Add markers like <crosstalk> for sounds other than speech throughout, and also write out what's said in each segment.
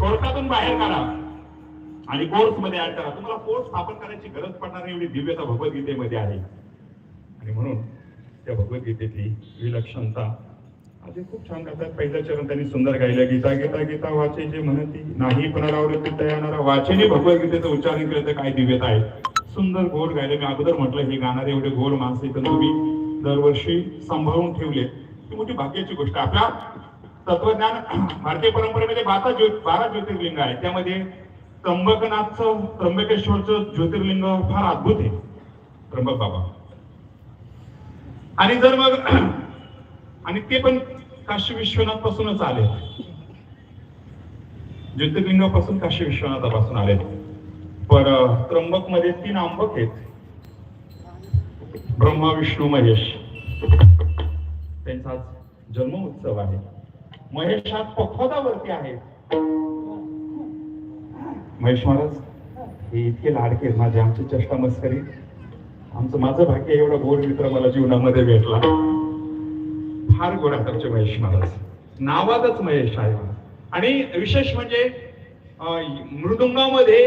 कोर्टातून बाहेर काढा. आणि कोर्समध्ये ऍड करा. तुम्हाला कोर्स स्थापन करायची गरज पडणार नाही एवढी दिव्यता भगवद्गीतेमध्ये आहे. आणि म्हणून त्या भगवद्गीतेची विलक्षणता असे खूप छान करतात. पहिलं चरण त्यांनी सुंदर गायलं गीता गीता गीता वाचे जे म्हणती नाही पुनरावृत्ती तयार वाचेने भगवद्गीतेचं उच्चारण केलं तर काय दिव्यता आहे? सुंदर गोड गायलं. मी अगोदर म्हटलं हे गाणारे एवढे गोड माणसं इथं तुम्ही दरवर्षी सांभाळून ठेवले ही मोठी भाग्याची गोष्ट आपल्या तत्वज्ञान <clears throat> भारतीय परंपरेमध्ये बारा ज्यो बारा ज्योतिर्लिंग आहे त्यामध्ये त्र्यंबकनाथचं त्र्यंबकेश्वरचं ज्योतिर्लिंग फार अद्भुत आहे. त्र्यंबक बाबा. आणि जर मग <clears throat> आणि ते पण काशी विश्वनाथ पासूनच आले ज्योतिर्लिंगापासून काशी विश्वनाथापासून आले पण त्र्यंबकमध्ये तीन आंबक आहेत. ब्रह्मा विष्णू महेश. त्यांचा आज जन्म उत्सव आहे. महेश आज पखवादावरती आहे. महेश महाराज हे इतके लाडके माझे आमची चष्टा मस्करी. आमचं माझं भाग्य एवढा गोड मित्र मला जीवनामध्ये भेटला. फार गोड आहेत महेश महाराज. नावातच महेश आहे आणि विशेष म्हणजे मृदुंगामध्ये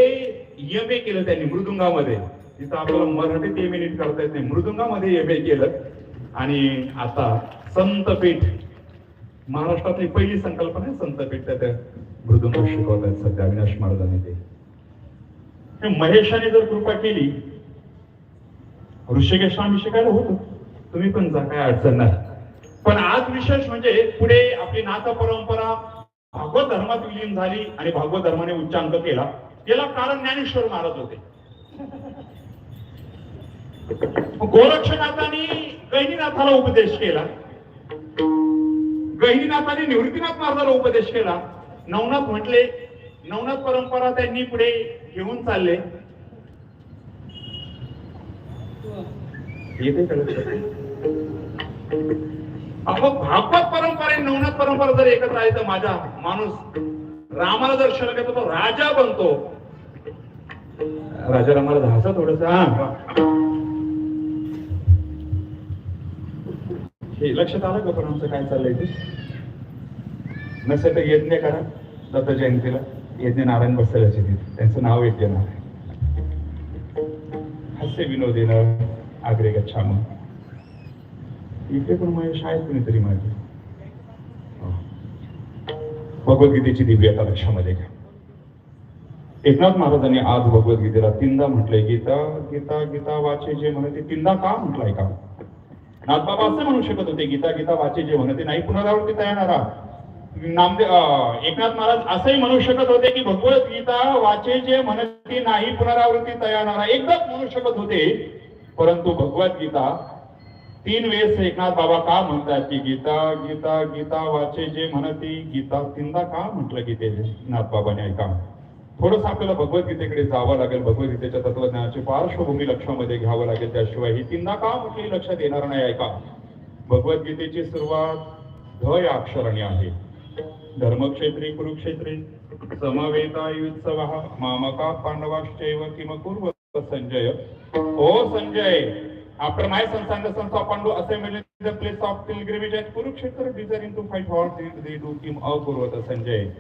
एम ए केलं त्यांनी मृदुंगामध्ये. तिथं आपल्याला मराठीत एम ए नीट करता येत नाही. मृदुंगामध्ये एम ए केलं. आणि आता संतपीठ महाराष्ट्रातली पहिली संकल्पना आहे संतपीठ त्या मृदुंग शिकवतात सध्या अविनाश महाराजांनी ते. महेशाने जर कृपा केली ऋषिकेश आम्ही शिकायला होतो. तुम्ही पण जा काय अडचण नाही. पण आज विशेष म्हणजे पुढे आपली नाथ परंपरा भागवत धर्मात विलीन झाली आणि भागवत धर्माने उच्चांक केला याला कारण ज्ञानेश्वर महाराज होते. गोरक्षनाथांनी गहिनीनाथाला उपदेश केला. गहिनीनाथाने निवृत्तीनाथ महाराजाला उपदेश केला. नवनाथ म्हटले नवनाथ परंपरा त्यांनी पुढे घेऊन चालले. अहो भागवत परंपरा नवनाथ परंपरा जर एकत्र आली तर माझा माणूस रामाला जर शरण घेतो तो राजा बनतो. राजा रामाला धासा थोडस हे लक्षात आलं का पण आमचं काय चाललंय ते? नसेल तर यज्ञ करा दत्त जयंतीला. यज्ञ नारायण बसल्याचे त्यांचं नाव यज्ञ नारायण. हास्य विनोदीनं आग्रे गच्छाम. इथे पण माझ्या शाळेत कुणीतरी माहिती हो. भगवद्गीतेची दिव्यता लक्षामध्ये घ्या. एकनाथ महाराजांनी आज भगवद्गीतेला तीनदा म्हटलंय गीता गीता गीता वाचे जे म्हणे ते तीनदा का म्हटलंय का? नाथबाबा असं म्हणू शकत होते गीता गीता वाचे जे म्हणते नाही पुनरावृत्ती तयार नामदेव एकनाथ महाराज असंही म्हणू शकत होते की भगवत गीता वाचे जे म्हणते नाही पुनरावृत्ती येणारा एकदाच म्हणू शकत होते परंतु भगवत गीता तीन वेळेस एकनाथ बाबा का म्हणतात की गीता गीता गीता वाचे जे म्हणती गीता तीनदा का म्हटलं की ते नाथ बाबाने ऐका थोडंसं आपल्याला भगवद्गीतेकडे जावं लागेल. भगवद्गीतेच्या तत्वज्ञानाची पार्श्वभूमी लक्षामध्ये घ्यावं लागेल. त्याशिवाय ही तीनदा का कुठेही लक्षात येणार नाही ऐका. भगवद्गीतेची सुरुवात ध या अक्षराने आहे. धर्मक्षेत्री कुरुक्षेत्री समवेतायुत्सव मामका पांडवाश्चैव किम कुर्व संजय. ओ Sanjay After my sons and the sons of Pandu assembled in the place of pilgrimage at Kurukshetra, desiring to fight किम they, they do akurvata Sanjay.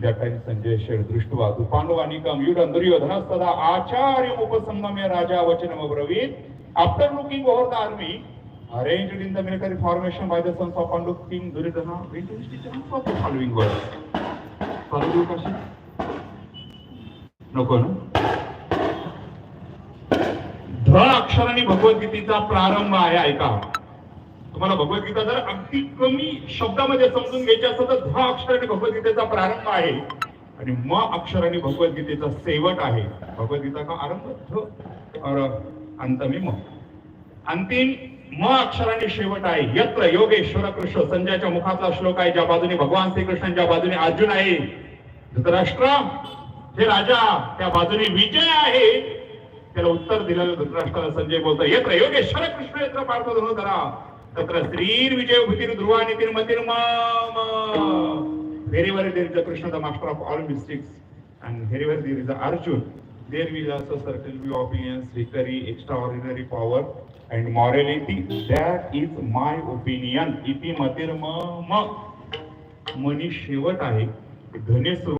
That time Sanjay shared drishtva tu Panduvanikam yudam duryodhanastada acharyam upasangame raja vachanam abravit. After looking over the army, arranged in the military formation by the sons of Pandu, King Duryodhana went to his teacher and spoke the following words. Follow the question? नको ना ध अक्षराने भगवद्गीतेचा प्रारंभ आहे ऐका तुम्हाला भगवद्गीता जर अगदी कमी शब्दामध्ये समजून घ्यायची असेल तर ध अक्षराने भगवद्गीतेचा प्रारंभ आहे. आणि म अक्षराने भगवद्गीतेचा शेवट आहे. भगवद्गीता का आरंभ ध अंतमी म. अंतिम म अक्षराने शेवट आहे. यत्र योगेश्वर कृष्ण संजयाच्या मुखातला श्लोक आहे ज्या बाजूने भगवान श्रीकृष्णांच्या बाजूने अर्जुन आहे. धृतराष्ट्र हे राजा त्या बाजूने विजय आहे. त्याला उत्तर दिलेलं धृतराष्ट्राला संजय बोलतो यत्र योगेश्वर कृष्ण यत्र पार्थ धरा तत्र श्रीर विजय भूतीर ध्रुवा नितीर मतीर wherever there is Krishna the master of all mystics and wherever there is Arjun there will also certain view opinions, trickery, extraordinary power and morality. That is my opinion. इति मतिर्म म मनी शेवट आहे धने सुरू